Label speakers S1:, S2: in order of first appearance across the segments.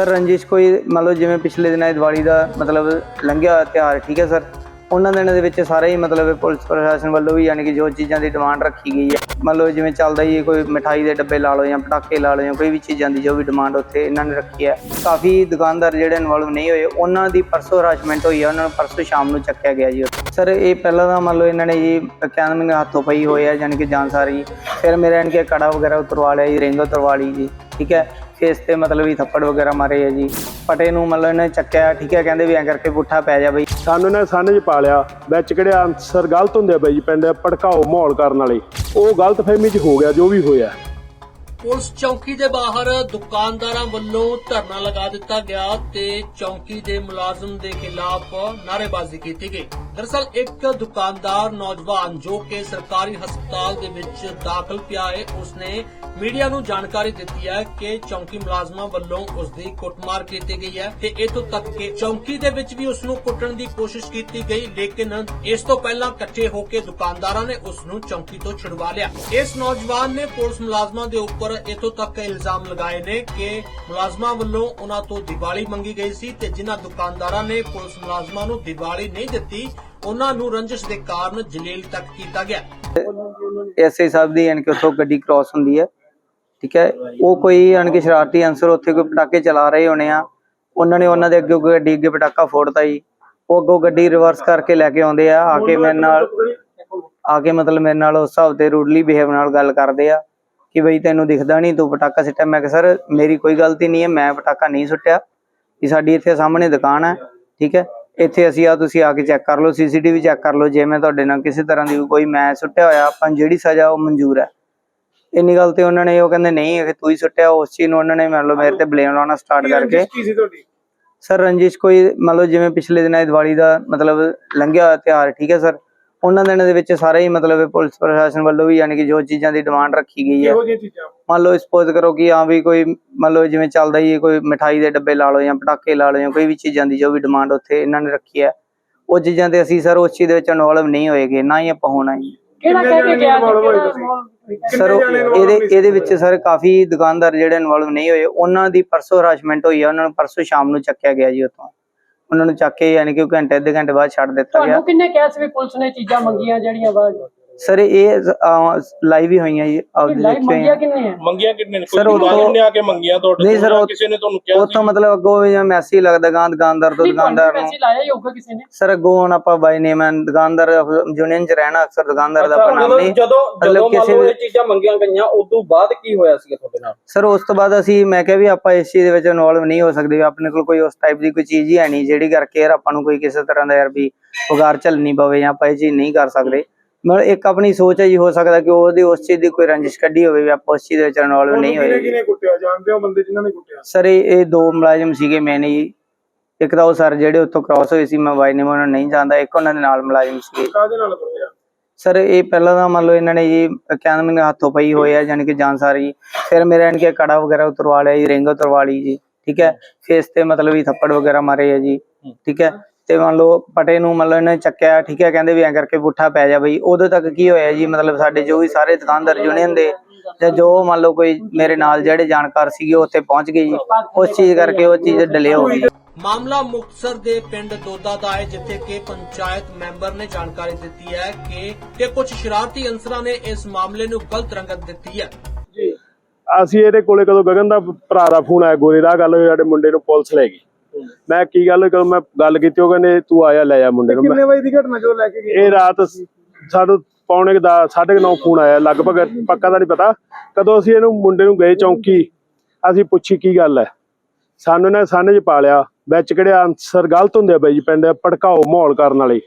S1: Sir ਰੰਜਿਸ਼ ਕੋਈ ਮੰਨ ਲਓ ਜਿਵੇਂ ਪਿਛਲੇ ਦਿਨਾਂ ਦੀਵਾਲੀ ਦਾ ਮਤਲਬ ਲੰਘਿਆ ਹੋਇਆ ਤਿਉਹਾਰ, ਠੀਕ ਹੈ ਸਰ? ਉਹਨਾਂ ਦਿਨਾਂ ਦੇ ਵਿੱਚ ਸਾਰਾ ਹੀ ਮਤਲਬ ਪੁਲਿਸ ਪ੍ਰਸ਼ਾਸਨ ਵੱਲੋਂ ਵੀ ਯਾਨੀ ਕਿ ਜੋ ਚੀਜ਼ਾਂ ਦੀ ਡਿਮਾਂਡ ਰੱਖੀ ਗਈ ਹੈ, ਮੰਨ ਲਓ ਜਿਵੇਂ ਚੱਲਦਾ ਹੀ ਹੈ, ਕੋਈ ਮਿਠਾਈ ਦੇ ਡੱਬੇ ਲਾ ਲਓ ਜਾਂ ਪਟਾਕੇ ਲਾ ਲਓ ਜਾਂ ਕੋਈ ਵੀ ਚੀਜ਼ਾਂ ਦੀ ਜੋ ਵੀ ਡਿਮਾਂਡ ਉੱਥੇ ਇਹਨਾਂ ਨੇ ਰੱਖੀ ਹੈ। ਕਾਫੀ ਦੁਕਾਨਦਾਰ ਜਿਹੜੇ ਇਨਵੋਲਵ ਨਹੀਂ ਹੋਏ, ਉਹਨਾਂ ਦੀ ਪਰਸੋਂ ਹਰਾਸਮੈਂਟ ਹੋਈ ਹੈ, ਉਹਨਾਂ ਨੂੰ ਪਰਸੋਂ ਸ਼ਾਮ ਨੂੰ ਚੱਕਿਆ ਗਿਆ ਜੀ ਸਰ, ਇਹ ਪਹਿਲਾਂ ਤਾਂ ਮੰਨ ਲਓ ਇਹਨਾਂ ਨੇ ਜੀ ਕਹਿੰਦੇ ਮੈਨੂੰ ਹੱਥੋਂ ਪਈ ਹੋਇਆ ਯਾਨੀ ਕਿ ਜਾਨ ਸਾਰੀ ਫਿਰ ਮੇਰੇ ਇਹਨਾਂ ਕੇ ਕੜਾ ਵਗੈਰਾ ਉਤਰਵਾ ਲਿਆ ਜੀ, ਰਿੰਗ ਉਤਰਵਾ ਲਈ ਜੀ, ਠੀਕ ਹੈ। ਫੇਸ ਤੇ ਮਤਲਬ ਵੀ ਥੱਪੜ ਵਗੈਰਾ ਮਾਰੇ ਆ ਜੀ। ਪਟੇ ਨੂੰ ਮਤਲਬ ਇਹਨੇ ਚੱਕਿਆ, ਠੀਕ ਹੈ, ਕਹਿੰਦੇ ਵੀ ਐਂ ਕਰਕੇ ਪੁੱਠਾ ਪੈ ਜਾ ਬਈ।
S2: ਸਾਨੂੰ ਨੇ ਸਾਨੇ 'ਚ ਪਾ ਲਿਆ ਵਿੱਚ ਕਿਹੜੇ ਆਨਸਰ ਗਲਤ ਹੁੰਦੇ ਆ ਬਈ ਜੀ ਪਿੰਡ, ਭੜਕਾਓ ਮਾਹੌਲ ਕਰਨ ਵਾਲੇ। ਉਹ ਗਲਤ ਫਹਿਮੀ 'ਚ ਹੋ ਗਿਆ, ਜੋ ਵੀ ਹੋਇਆ।
S3: ਪੁਲਿਸ ਚੌਕੀ ਦੇ ਬਾਹਰ ਦੁਕਾਨਦਾਰਾਂ ਵੱਲੋਂ ਧਰਨਾ ਲਗਾ ਦਿੱਤਾ ਗਿਆ ਤੇ ਚੌਕੀ ਦੇ ਮੁਲਾਜ਼ਮ ਦੇ ਖਿਲਾਫ ਨਾਅਰੇਬਾਜ਼ੀ ਕੀਤੀ ਗਈ। ਦਰਸਲ ਇੱਕ ਦੁਕਾਨਦਾਰ ਨੌਜਵਾਨ ਜੋ ਕਿ ਸਰਕਾਰੀ ਹਸਪਤਾਲ ਦੇ ਵਿੱਚ ਦਾਖਲ ਪਿਆ ਹੈ, ਉਸਨੇ ਮੀਡੀਆ ਨੂੰ ਜਾਣਕਾਰੀ ਦਿੱਤੀ ਹੈ ਕਿ ਚੌਕੀ ਮੁਲਾਜ਼ਮਾਂ ਵੱਲੋਂ ਉਸ ਦੀ ਕੁੱਟਮਾਰ ਕੀਤੀ ਗਈ ਹੈ ਤੇ ਇਤੋਂ ਤੱਕ ਕਿ ਚੌਕੀ ਦੇ ਵਿੱਚ ਵੀ ਉਸ ਨੂੰ ਕੁੱਟਣ ਦੀ ਕੋਸ਼ਿਸ਼ ਕੀਤੀ ਗਈ, ਲੇਕਿਨ ਇਸ ਤੋਂ ਪਹਿਲਾਂ ਇਕੱਠੇ ਹੋ ਕੇ ਦੁਕਾਨਦਾਰਾਂ ਨੇ ਉਸ ਨੂੰ ਚੌਕੀ ਤੋਂ ਛੁਡਵਾ ਲਿਆ। ਇਸ ਨੌਜਵਾਨ ਨੇ ਪੁਲਿਸ ਮੁਲਾਜ਼ਮਾਂ ਦੇ ਉੱਪਰ ਇਤੋਂ ਤੱਕ ਇਲਜ਼ਾਮ ਲਗਾਏ ਨੇ ਕਿ ਮੁਲਾਜ਼ਮਾਂ ਵੱਲੋਂ ਉਹਨਾਂ ਤੋਂ ਦੀਵਾਲੀ ਮੰਗੀ ਗਈ ਸੀ ਤੇ ਜਿਨ੍ਹਾਂ ਦੁਕਾਨਦਾਰਾਂ ਨੇ ਪੁਲਿਸ ਮੁਲਾਜ਼ਮਾਂ ਨੂੰ ਦੀਵਾਲੀ ਨਹੀਂ ਦਿੱਤੀ, ਉਹਨਾਂ ਨੂੰ ਰੰਜਿਸ਼ ਦੇ ਕਾਰਨ ਜਲੀਲ ਤੱਕ ਕੀਤਾ ਗਿਆ।
S1: ਐਸਆਈ ਸਾਹਿਬ ਦੀ ਯਾਨੀ ਕਿ ਉੱਥੋਂ ਗੱਡੀ ਕ੍ਰਾਸ ਹੁੰਦੀ ਹੈ, ਠੀਕ ਹੈ, ਉਹ ਕੋਈ ਯਾਨੀ ਕਿ ਸ਼ਰਾਰਤੀ ਅਨਸਰ ਉੱਥੇ ਕੋਈ ਪਟਾਕੇ ਚਲਾ ਰਹੇ ਹੋਣੇ ਆ, ਉਹਨਾਂ ਨੇ ਉਹਨਾਂ ਦੇ ਅੱਗੇ ਗੱਡੀ ਅੱਗੇ ਪਟਾਕਾ ਫੋੜਤਾ ਜੀ ਉਹ ਅੱਗੋਂ ਗੱਡੀ ਰਿਵਰਸ ਕਰਕੇ ਲੈ ਕੇ ਆਉਂਦੇ ਆ ਆ ਕੇ ਮੇਰੇ ਨਾਲ, ਆ ਕੇ ਮਤਲਬ ਮੇਰੇ ਨਾਲ ਉਸ ਹਿਸਾਬ ਤੇ ਰੂਡਲੀ ਬਿਹੇਵ ਨਾਲ ਗੱਲ ਕਰਦੇ ਆ ਕਿ ਬਈ ਤੈਨੂੰ ਦਿਖਦਾ ਨਹੀਂ ਤੂੰ ਪਟਾਕਾ ਸਿੱਟਿਆ। ਮੈਂ ਕਿਹਾ ਸਰ ਮੇਰੀ ਕੋਈ ਗਲਤੀ ਨਹੀਂ ਹੈ ਮੈਂ ਪਟਾਕਾ ਨਹੀਂ ਸੁੱਟਿਆ। ਕਿ ਸਾਡੀ ਇੱਥੇ ਸਾਹਮਣੇ ਦੁਕਾਨ ਹੈ ਠੀਕ ਹੈ? ਇੱਥੇ ਅਸੀਂ ਆ ਤੁਸੀਂ ਆ ਕੇ ਚੈੱਕ ਕਰ ਲਓ ਸੀਸੀਟੀਵੀ ਚੈੱਕ ਕਰ ਲਓ। ਜੇ ਮੈਂ ਤੁਹਾਡੇ ਨਾਲ ਕਿਸੇ ਤਰ੍ਹਾਂ ਦੀ ਕੋਈ ਮੈਂ ਸੁੱਟਿਆ ਹੋਇਆ ਆਪਾਂ ਜਿਹੜੀ ਸਜ਼ਾ ਉਹ ਮਨਜ਼ੂਰ ਹੈ। ਇੰਨੀ ਗੱਲ ਤੇ ਉਹਨਾਂ ਨੇ ਉਹ ਕਹਿੰਦੇ ਨਹੀਂ ਕਿ ਤੂੰ ਹੀ ਸੁੱਟਿਆ। ਉਸ ਚੀਜ਼ ਨੂੰ ਉਹਨਾਂ ਨੇ ਮੰਨ ਲਓ ਮੇਰੇ ਤੇ ਬਲੇਮ ਲਾਉਣਾ ਸਟਾਰਟ ਕਰਕੇ। ਸਰ ਰੰਜਿਸ਼ ਕੋਈ ਮੰਨ ਲਓ ਜਿਵੇਂ ਪਿਛਲੇ ਦਿਨਾਂ ਦੀਵਾਲੀ ਦਾ ਮਤਲਬ ਲੰਘਿਆ ਹੋਇਆ ਤਿਉਹਾਰ ਠੀਕ ਹੈ ਸਰ? ਉਹਨਾਂ ਦਿਨਾਂ ਦੇ ਵਿੱਚ ਸਾਰਾ ਹੀ ਮਤਲਬ ਪੁਲਿਸ ਪ੍ਰਸ਼ਾਸਨ ਵੱਲੋਂ ਵੀ ਯਾਨੀ ਕਿ ਜੋ ਚੀਜ਼ਾਂ ਦੀ ਡਿਮਾਂਡ ਰੱਖੀ ਗਈ ਹੈ।
S2: ਜਿਹੀਆਂ ਚੀਜ਼ਾਂ?
S1: ਮੰਨ ਲਓ ਸਪੋਜ਼ ਕਰੋ ਕਿ ਹਾਂ ਵੀ ਕੋਈ ਮੰਨ ਲਓ ਜਿਵੇਂ ਚੱਲਦਾ ਹੀ ਹੈ ਕੋਈ ਮਠਾਈ ਦੇ ਡੱਬੇ ਲਾ ਲਓ ਜਾਂ ਪਟਾਕੇ ਲਾ ਲਓ ਜਾਂ ਕੋਈ ਵੀ ਚੀਜ਼ਾਂ ਦੀ ਜੋ ਵੀ ਡਿਮਾਂਡ ਉੱਥੇ ਇਹਨਾਂ ਨੇ ਰੱਖੀ ਹੈ। ਉਹ ਚੀਜ਼ਾਂ ਤੇ ਅਸੀਂ ਸਰ ਉਸ ਚੀਜ਼ ਦੇ ਵਿੱਚ ਇਨਵੋਲਵ ਨਹੀਂ ਹੋਏਗੇ ਨਾ ਹੀ ਆਪਾਂ ਹੋਣਾ ਜੀ
S4: ਕਿਹੜਾ ਕਹਿ ਕੇ ਗਿਆ ਜੀ ਕਿਹੜਾ
S1: ਸਰ ਇਹਦੇ ਇਹਦੇ ਵਿੱਚ ਸਰ ਕਾਫੀ ਦੁਕਾਨਦਾਰ ਜਿਹੜੇ ਇਨਵੋਲਵ ਨਹੀਂ ਹੋਏ ਉਹਨਾਂ ਦੀ ਪਰਸੋਂ ਹਰਾਸਮੈਂਟ ਹੋਈ ਹੈ ਉਹਨਾਂ ਨੂੰ ਪਰਸੋਂ ਸ਼ਾਮ ਨੂੰ ਚੱਕਿਆ ਗਿਆ ਜੀ ਉੱਥੋਂ। ਉਹਨਾਂ ਨੂੰ ਚੱਕ ਕੇ ਯਾਨੀ ਕਿ ਘੰਟੇ ਅੱਧੇ ਘੰਟੇ ਬਾਅਦ ਛੱਡ ਦਿੱਤਾ ਗਿਆ।
S4: ਤੁਹਾਨੂੰ ਕਿੰਨੇ ਕਿਹਾ ਸੀ ਵੀ ਪੁਲਿਸ ਨੇ ਚੀਜ਼ਾਂ ਮੰਗੀਆਂ, ਜਿਹੜੀਆਂ ਬਾਅਦ
S1: ਸਰ ਇਹ ਲਾਈਵ ਹੀ ਹੋਈਆਂ ਜੀ। ਆਪਦੇ
S4: ਲਾਈਵ
S1: ਦੇਖੇ
S4: ਮੰਗੀਆਂ ਕਿੰਨੇ ਆ?
S5: ਮੰਗੀਆਂ ਕਿੰਨੇ ਨੇ? ਕੋਈ
S1: ਉਹ ਤੋਂ-
S5: ਨੇ ਆ ਕੇ ਮੰਗੀਆਂ ਤੁਹਾਡੇ
S1: ਨਹੀਂ
S5: ਤੋਂ
S1: sir,
S5: ਜਾਂ
S1: ਉਹ-
S5: ਕਿਸੇ ਨੇ ਤੁਹਾਨੂੰ ਕਿਹਾ
S1: ਉੱਥੋਂ ਮਤਲਬ ਅੱਗੋਂ ਜਿਵੇਂ ਮੈਸੇਜ ਲੱਗਦਾ ਗਾਂ ਦੁਕਾਨਦਾਰ ਤੋਂ ਦੁਕਾਨਦਾਰ ਨੂੰ
S4: ਪੈਸੇ ਲਾਇਆ ਹੀ ਹੋਊਗਾ ਕਿਸੇ ਨੇ?
S1: ਸਰ ਅੱਗੋਂ ਹੁਣ ਆਪਾਂ ਬਾਈ ਨੇਮ ਦੁਕਾਨਦਾਰ ਯੂਨੀਅਨ ਚ ਰਹਿਣਾ ਅਕਸਰ ਦੁਕਾਨਦਾਰ ਦਾ ਆਪਾਂ ਨਾਮ ਨਹੀਂ।
S6: ਜਦੋਂ
S1: ਮਤਲਬ
S6: ਜਦੋਂ ਮੰਨ
S1: ਕਿਸੇ
S6: ਲਓ
S1: ਵੀ-
S6: ਇਹ ਚੀਜ਼ਾਂ ਮੰਗੀਆਂ ਗਈਆਂ ਉਸ ਤੋਂ ਬਾਅਦ ਕੀ ਹੋਇਆ ਸੀ ਤੁਹਾਡੇ ਨਾਲ?
S1: ਸਰ ਉਸ ਤੋਂ ਬਾਅਦ ਅਸੀਂ ਮੈਂ ਕਿਹਾ ਵੀ ਆਪਾਂ ਇਸ ਚੀਜ਼ ਦੇ ਵਿੱਚ ਇਨਵੋਲਵ ਨਹੀਂ ਹੋ ਸਕਦੇ ਵੀ ਆਪਣੇ ਕੋਲ ਕੋਈ ਉਸ ਟਾਈਪ ਦੀ ਕੋਈ ਚੀਜ਼ ਹੀ ਹੈ ਨਹੀਂ ਜਿਹੜੀ ਕਰਕੇ ਯਾਰ ਆਪਾਂ ਨੂੰ ਕੋਈ ਕਿਸੇ ਤਰ੍ਹਾਂ ਦਾ ਯਾਰ ਵੀ ਉਗਾਰ ਝੱਲਣੀ ਪਵੇ ਜਾਂ ਆਪਾਂ ਇਹ ਚੀਜ਼ ਨਹੀਂ ਕਰ ਸਕਦੇ। ਮਤਲਬ ਇੱਕ ਆਪਣੀ ਸੋਚ ਹੈ ਜੀ ਹੋ ਸਕਦਾ ਕਿ ਉਹਦੀ ਉਸ ਚੀਜ਼ ਦੀ ਕੋਈ ਰੰਜਿਸ਼ ਕੱਢੀ ਹੋਵੇ ਵੀ ਆਪਾਂ ਉਸ ਚੀਜ਼ ਦੇ ਵਿੱਚ ਇਨਵੋਲਵ ਨਹੀਂ ਹੋਏ
S2: ਕਿਹਨੇ ਕੁੱਟਿਆ? ਜਾਣਦੇ ਹੋ ਬੰਦੇ ਜਿਨ੍ਹਾਂ ਨੇ ਕੁੱਟਿਆ?
S1: ਸਰ ਇਹ ਇਹ ਦੋ ਮੁਲਾਜ਼ਮ ਸੀਗੇ ਮੈਨੇ ਜੀ। ਇੱਕ ਤਾਂ ਉਹ ਸਰ ਜਿਹੜੇ ਉੱਥੋਂ ਕ੍ਰਾਸ ਹੋਏ ਸੀ ਮੈਂ ਬਾਈ ਨੇ ਉਹਨਾਂ ਨਹੀਂ ਜਾਣਦਾ। ਇੱਕ ਉਹਨਾਂ ਦੇ ਨਾਲ ਮੁਲਾਜ਼ਮ ਸੀਗੇ।
S2: ਕਾਹਦੇ ਨਾਲ ਕੁੱਟਿਆ?
S1: ਸਰ ਇਹ ਪਹਿਲਾਂ ਤਾਂ ਮੰਨ ਲਓ ਇਹਨਾਂ ਨੇ ਜੀ ਕਹਿੰਦੇ ਮੈਨੂੰ ਹੱਥੋਂ ਪਈ ਹੋਇਆ ਯਾਨੀ ਕਿ ਜਾਨ ਸਾਰੀ। ਫਿਰ ਮੇਰੇ ਇਹਨਾਂ ਕੇ ਕੜਾ ਵਗੈਰਾ ਉਤਰਵਾ ਲਿਆ ਜੀ ਰਿੰਗ ਉਤਰਵਾ ਲਈ ਜੀ ਠੀਕ ਹੈ। ਫੇਸ ਤੇ ਮਤਲਬ ਵੀ ਥੱਪੜ ਵਗੈਰਾ ਮਾਰੇ ਆ ਜੀ ਠੀਕ ਹੈ। ਤੇ ਮੰਨ ਲਓ ਪਟੇ ਨੂੰ ਮਤਲਬ ਇਹਨੇ ਚੱਕਿਆ ਠੀਕ ਹੈ ਕਹਿੰਦੇ ਵੀ ਐਂ ਕਰਕੇ ਪੁੱਠਾ ਪੈ ਜਾ ਬਈ। ਉਦੋਂ ਤੱਕ ਕੀ ਹੋਇਆ ਜੀ? ਮਤਲਬ ਸਾਡੇ ਜੋ ਵੀ ਸਾਰੇ ਦੁਕਾਨਦਾਰ ਯੂਨੀਅਨ ਦੇ ਜਾਂ ਜੋ ਮੰਨ ਲਓ ਕੋਈ ਮੇਰੇ ਨਾਲ ਜਿਹੜੇ ਜਾਣਕਾਰ ਸੀਗੇ ਉਹ ਉੱਥੇ ਪਹੁੰਚ ਗਏ ਜੀ। ਉਸ ਚੀਜ਼ ਕਰਕੇ ਉਹ ਚੀਜ਼ ਡਿਲੇ ਹੋ ਗਈ।
S3: ਮਾਮਲਾ ਮੁਕਤਸਰ ਦੇ ਪਿੰਡ ਦੋਦਾ ਦਾ ਹੈ ਜਿੱਥੇ ਕਿ ਪੰਚਾਇਤ ਮੈਂਬਰ ਨੇ ਜਾਣਕਾਰੀ ਦਿੱਤੀ ਹੈ ਕਿ ਕਿ ਕੁਝ ਸ਼ਰਾਰਤੀ ਅਨਸਰਾਂ ਨੇ ਇਸ ਮਾਮਲੇ ਨੂੰ ਗਲਤ ਰੰਗਤ ਦਿੱਤੀ ਹੈ।
S2: ਅਸੀਂ ਇਹਦੇ ਕੋਲੇ ਕਦੋਂ ਗਗਨ ਦਾ ਭਰਾ ਦਾ ਫੋਨ ਆਇਆ ਗੋਰੇ ਦਾ ਗੱਲ ਹੋਈ ਸਾਡੇ ਮੁੰਡੇ ਨੂੰ ਪੁਲਿਸ ਲੈ ਗਈ। ਮੈਂ ਕੀ ਗੱਲ ਕਦੋਂ ਮੈਂ ਗੱਲ ਕੀਤੀ ਉਹ ਕਹਿੰਦੇ ਤੂੰ ਆਇਆ ਲੈ ਜਾ ਮੁੰਡੇ ਨੂੰ। ਕਿੰਨੇ ਵਜੇ ਦੀ ਘਟਨਾ ਜਦੋਂ ਲੈ ਕੇ ਗਏ? ਇਹ ਰਾਤ ਸਾਨੂੰ ਪੌਣੇ ਕੁ ਦਾ ਸਾਢੇ ਕੁ ਨੌ ਫੋਨ ਆਇਆ ਲਗਭਗ ਪੱਕਾ ਤਾਂ ਨਹੀਂ ਪਤਾ। ਕਦੋਂ ਅਸੀਂ ਇਹਨੂੰ ਮੁੰਡੇ ਨੂੰ ਗਏ ਚੌਂਕੀ ਅਸੀਂ ਪੁੱਛੀ ਕੀ ਗੱਲ ਹੈ? ਸਾਨੂੰ ਨਾ ਸਾਨੇ 'ਚ ਪਾ ਲਿਆ ਵਿੱਚ ਕਿਹੜੇ ਆਨਸਰ ਗਲਤ ਹੁੰਦੇ ਆ ਬਾਈ ਜੀ ਪਿੰਡ ਭੜਕਾਓ ਮਾਹੌਲ ਕਰਨ ਵਾਲੇ।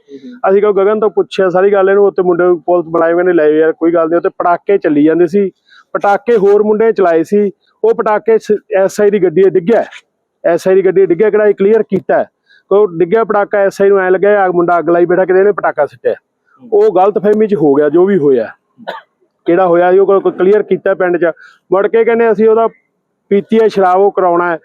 S2: ਅਸੀਂ ਕਿਉਂ ਗਗਨ ਤੋਂ ਪੁੱਛਿਆ ਸਾਰੀ ਗੱਲ ਇਹਨੂੰ ਉੱਤੇ ਮੁੰਡੇ ਨੂੰ ਪੁਲਿਸ ਬਣਾਏ ਹੋਏ ਨੇ ਲੈ ਯਾਰ ਕੋਈ ਗੱਲ ਨਹੀਂ ਉੱਤੇ ਪਟਾਕੇ ਚੱਲੀ ਜਾਂਦੇ ਸੀ ਪਟਾਕੇ ਹੋਰ ਮੁੰਡੇ ਚਲਾਏ ਸੀ ਉਹ ਪਟਾਕੇ ਐਸਆਈ ਦੀ ਗੱਡੀ ਡਿੱਗਿਆ। ਐਸਆਈ ਦੀ ਗੱਡੀ 'ਚ ਡਿੱਗਿਆ, ਕਿਹੜਾ ਕਲੀਅਰ ਕੀਤਾ ਕੋਈ ਡਿੱਗਿਆ ਪਟਾਕਾ, ਐਸਆਈ ਨੂੰ ਐ ਲੱਗਿਆ ਆ ਮੁੰਡਾ ਅੱਗ ਲਾਈ ਬੈਠਾ, ਕਿਤੇ ਇਹਨੇ ਪਟਾਕਾ ਸਿੱਟਿਆ। ਉਹ ਗਲਤ ਫਹਿਮੀ 'ਚ ਹੋ ਗਿਆ, ਜੋ ਵੀ ਹੋਇਆ। ਕਿਹੜਾ ਹੋਇਆ ਜੀ ਉਹ ਕਲੀਅਰ ਕੀਤਾ ਪਿੰਡ 'ਚ। ਮੁੜ ਕੇ ਕਹਿੰਦੇ ਅਸੀਂ ਉਹਦਾ ਪੀਤੀ ਹੈ, ਸ਼ਰਾਬ ਉਹ ਕਰਾਉਣਾ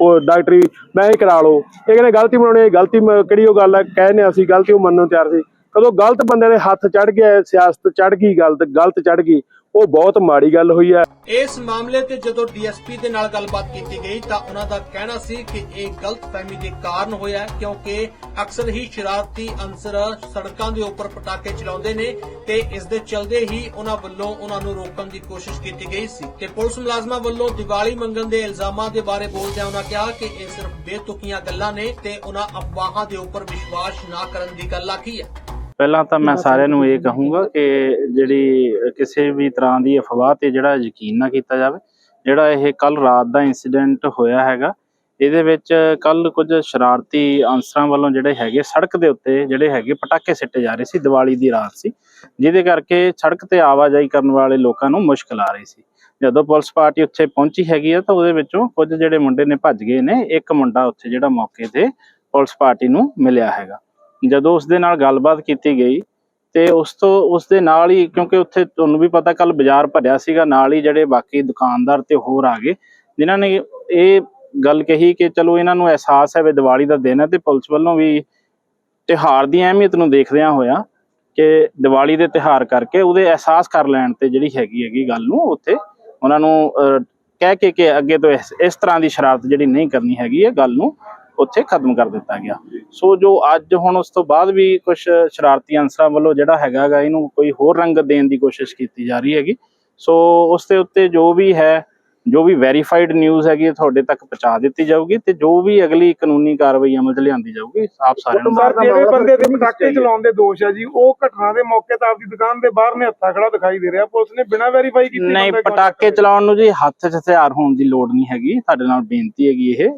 S2: ਉਹ ਡਾਕਟਰੀ ਮੈਂ ਇਹ ਕਰਾ ਲਓ। ਇਹ ਕਹਿੰਦੇ ਗਲਤੀ ਬਣਾਉਣੀ ਗਲਤੀ ਕਿਹੜੀ ਉਹ ਗੱਲ ਹੈ? ਕਹਿੰਦੇ ਅਸੀਂ ਗਲਤੀ ਉਹ ਮੰਨਣ ਨੂੰ ਤਿਆਰ ਸੀ। ਕਦੋਂ ਗਲਤ ਬੰਦੇ ਦੇ ਹੱਥ ਚੜ ਗਿਆ, ਸਿਆਸਤ ਚੜ ਗਈ, ਗਲਤ ਗਲਤ ਚੜ ਗਈ। ਉਹ ਬਹੁਤ ਮਾੜੀ ਗੱਲ ਹੋਈ ਹੈ।
S3: ਇਸ ਮਾਮਲੇ ਤੇ ਜਦੋਂ ਡੀਐਸਪੀ ਦੇ ਨਾਲ ਗੱਲਬਾਤ ਕੀਤੀ ਗਈ ਤਾਂ ਉਹਨਾਂ ਦਾ ਕਹਿਣਾ ਸੀ ਕਿ ਇਹ ਗਲਤਫਹਿਮੀ ਦੇ ਕਾਰਨ ਹੋਇਆ ਹੈ ਕਿਉਂਕਿ ਅਕਸਰ ਹੀ ਸ਼ਰਾਰਤੀ ਅੰਸਰ ਸੜਕਾਂ ਦੇ ਉੱਪਰ ਪਟਾਕੇ ਚਲਾਉਂਦੇ ਨੇ ਤੇ ਇਸ ਦੇ ਚਲਦੇ ਹੀ ਉਹਨਾਂ ਵੱਲੋਂ ਉਹਨਾਂ ਨੂੰ ਰੋਕਣ ਦੀ ਕੋਸ਼ਿਸ਼ ਕੀਤੀ ਗਈ ਸੀ। ਤੇ ਪੁਲਿਸ ਮੁਲਾਜ਼ਮਾਂ ਵੱਲੋਂ ਦੀਵਾਲੀ ਮੰਗਣ ਦੇ ਇਲਜ਼ਾਮਾਂ ਦੇ ਬਾਰੇ ਬੋਲਦਿਆਂ ਉਹਨਾਂ ਕਿਹਾ ਕਿ ਇਹ ਸਿਰਫ ਬੇਤੁਕੀਆਂ ਗੱਲਾਂ ਨੇ ਤੇ ਉਹਨਾਂ ਅਫਵਾਹਾਂ ਦੇ ਉੱਪਰ ਵਿਸ਼ਵਾਸ ਨਾ ਕਰਨ ਦੀ ਗੱਲ ਆਖੀ ਹੈ।
S5: ਪਹਿਲਾਂ ਤਾਂ ਮੈਂ ਸਾਰਿਆਂ ਨੂੰ ਇਹ ਕਹੂੰਗਾ ਕਿ ਜਿਹੜੀ ਕਿਸੇ ਵੀ ਤਰ੍ਹਾਂ ਦੀ ਅਫਵਾਹ ਤੇ ਜਿਹੜਾ ਯਕੀਨ ਨਾ ਕੀਤਾ ਜਾਵੇ ਜਿਹੜਾ ਇਹ ਕੱਲ ਰਾਤ ਦਾ ਇਨਸੀਡੈਂਟ ਹੋਇਆ ਹੈਗਾ ਇਹਦੇ ਵਿੱਚ ਕੱਲ ਕੁਝ ਸ਼ਰਾਰਤੀ ਅਨਸਰਾਂ ਵੱਲੋਂ ਜਿਹੜੇ ਹੈਗੇ ਸੜਕ ਦੇ ਉੱਤੇ ਜਿਹੜੇ ਹੈਗੇ ਪਟਾਕੇ ਸਿੱਟੇ ਜਾ ਰਹੇ ਸੀ ਦੀਵਾਲੀ ਦੀ ਰਾਤ ਸੀ ਜਿਹਦੇ ਕਰਕੇ ਸੜਕ ਤੇ ਆਵਾਜਾਈ ਕਰਨ ਵਾਲੇ ਲੋਕਾਂ ਨੂੰ ਮੁਸ਼ਕਲ ਆ ਰਹੀ ਸੀ। ਜਦੋਂ ਪੁਲਿਸ ਪਾਰਟੀ ਉੱਥੇ ਪਹੁੰਚੀ ਹੈਗੀ ਆ ਤਾਂ ਉਹਦੇ ਵਿੱਚੋਂ ਕੁਝ ਜਿਹੜੇ ਮੁੰਡੇ ਨੇ ਭੱਜ ਗਏ ਨੇ ਇੱਕ ਮੁੰਡਾ ਉੱਥੇ ਜਿਹੜਾ ਮੌਕੇ ਤੇ ਪੁਲਿਸ ਪਾਰਟੀ ਨੂੰ ਮਿਲਿਆ ਹੈਗਾ। ਜਦੋਂ ਉਸ ਦੇ ਨਾਲ ਗੱਲਬਾਤ ਕੀਤੀ ਗਈ ਤੇ ਉਸ ਤੋਂ ਉਸ ਦੇ ਨਾਲ ਹੀ ਕਿਉਂਕਿ ਉੱਥੇ ਤੁਹਾਨੂੰ ਵੀ ਪਤਾ ਕੱਲ ਬਾਜ਼ਾਰ ਭਰਿਆ ਸੀਗਾ ਨਾਲ ਹੀ ਜਿਹੜੇ ਬਾਕੀ ਦੁਕਾਨਦਾਰ ਤੇ ਹੋਰ ਆ ਗਏ ਜਿਨ੍ਹਾਂ ਨੇ ਇਹ ਗੱਲ ਕਹੀ ਕਿ ਚਲੋ ਇਹਨਾਂ ਨੂੰ ਅਹਿਸਾਸ ਹੈ ਵੀ ਦੀਵਾਲੀ ਦਾ ਦਿਨ ਹੈ ਤੇ ਪੁਲਿਸ ਵੱਲੋਂ ਵੀ ਤਿਉਹਾਰ ਦੀ ਅਹਿਮੀਅਤ ਨੂੰ ਦੇਖਦਿਆਂ ਹੋਇਆ ਕਿ ਦੀਵਾਲੀ ਦੇ ਤਿਉਹਾਰ ਕਰਕੇ ਉਹਦੇ ਅਹਿਸਾਸ ਕਰ ਲੈਣ ਤੇ ਜਿਹੜੀ ਹੈਗੀ ਹੈਗੀ ਗੱਲ ਨੂੰ ਉੱਥੇ ਉਹਨਾਂ ਨੂੰ ਅਹ, ਕਹਿ ਕੇ ਕਿ ਅੱਗੇ ਤੋਂ ਇਸ ਇਸ ਤਰ੍ਹਾਂ ਦੀ ਸ਼ਰਾਰਤ ਜਿਹੜੀ ਨਹੀਂ ਕਰਨੀ ਹੈਗੀ ਇਹ ਗੱਲ ਨੂੰ ਉੱਥੇ ਖਤਮ ਕਰ ਦਿੱਤਾ ਗਿਆ। ਸੋ ਜੋ ਅੱਜ ਹੁਣ ਉਸ ਤੋਂ ਬਾਅਦ ਵੀ ਕੁਝ ਸ਼ਰਾਰਤੀ ਅਨਸਰਾਂ ਵੱਲੋਂ ਜਿਹੜਾ ਹੈਗਾ ਗਾ ਇਹਨੂੰ ਕੋਈ ਹੋਰ ਰੰਗਤ ਦੇਣ ਦੀ ਕੋਸ਼ਿਸ਼ ਕੀਤੀ ਜਾ ਰਹੀ ਹੈਗੀ। ਸੋ ਉਸ ਦੇ ਉੱਤੇ ਜੋ ਵੀ ਹੈ ਜੋ ਵੀ ਵੈਰੀਫਾਈਡ ਨਿਊਜ਼ ਹੈਗੀ ਇਹ ਤੁਹਾਡੇ ਤੱਕ ਪਹੁੰਚਾ ਦਿੱਤੀ ਜਾਊਗੀ ਤੇ ਜੋ ਵੀ ਅਗਲੀ ਕਾਨੂੰਨੀ ਕਾਰਵਾਈ ਅਮਲ 'ਚ ਲਿਆਂਦੀ ਜਾਊਗੀ ਆਪ ਸਾਰਿਆਂ ਨੂੰ
S7: ਸਰ ਜਿਹੜੇ ਬੰਦੇ ਤੇ ਪਟਾਕੇ ਚਲਾਉਣ ਦੇ ਦੋਸ਼ ਹੈ ਜੀ। ਉਹ ਘਟਨਾ ਦੇ ਮੌਕੇ ਤੇ ਆਪਦੀ ਦੁਕਾਨ ਦੇ ਬਾਹਰ ਨੇ ਹੱਥਾ ਖੜਾ ਦਿਖਾਈ ਦੇ ਰਿਹਾ। ਪੁਲਿਸ ਨੇ ਬਿਨਾਂ ਵੈਰੀਫਾਈ ਕੀਤੇ
S5: ਨਹੀਂ ਪਟਾਕੇ? ਚਲਾਉਣ ਨੂੰ ਜੀ ਹੱਥ 'ਚ ਹਥਿਆਰ ਹੋਣ ਦੀ ਲੋੜ ਨਹੀਂ ਹੈਗੀ। ਤੁਹਾਡੇ ਨਾਲ ਬੇਨਤੀ ਹੈਗੀ ਇਹ।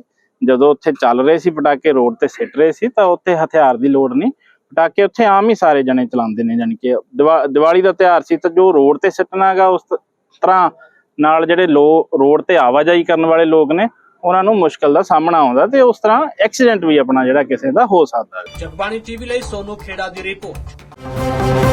S5: ਜਦੋਂ ਉੱਥੇ ਚੱਲ ਰਹੇ ਸੀ, ਪਟਾਕੇ ਰੋਡ ਤੇ ਸਿੱਟ ਰਹੇ ਸੀ, ਤਾਂ ਉੱਥੇ ਹਥਿਆਰ ਦੀ ਲੋੜ ਨਹੀਂ। ਪਟਾਕੇ ਉੱਥੇ ਆਮ ਹੀ ਸਾਰੇ ਜਣੇ ਚਲਾਉਂਦੇ ਨੇ ਯਾਨੀ ਕਿ ਦੀਵਾਲੀ ਦਾ ਤਿਉਹਾਰ ਸੀ, ਤਾਂ ਜੋ ਰੋਡ ਤੇ ਸਿੱਟਣਾਗਾ ਉਸ ਤਰ੍ਹਾਂ ਨਾਲ ਜਿਹੜੇ ਲੋ, ਰੋਡ ਤੇ ਆਵਾਜਾਈ ਕਰਨ ਵਾਲੇ ਲੋਕ ਨੇ, ਉਹਨਾਂ ਨੂੰ ਮੁਸ਼ਕਲ ਦਾ ਸਾਹਮਣਾ ਆਉਂਦਾ ਤੇ ਉਸ ਤਰ੍ਹਾਂ ਐਕਸੀਡੈਂਟ ਵੀ ਆਪਣਾ ਜਿਹੜਾ ਕਿਸੇ ਦਾ ਹੋ ਸਕਦਾ। ਹੈ
S3: ਜਗਬਾਣੀ ਟੀਵੀ ਲਈ ਸੋਨੂ ਖੇੜਾ ਦੀ ਰਿਪੋਰਟ।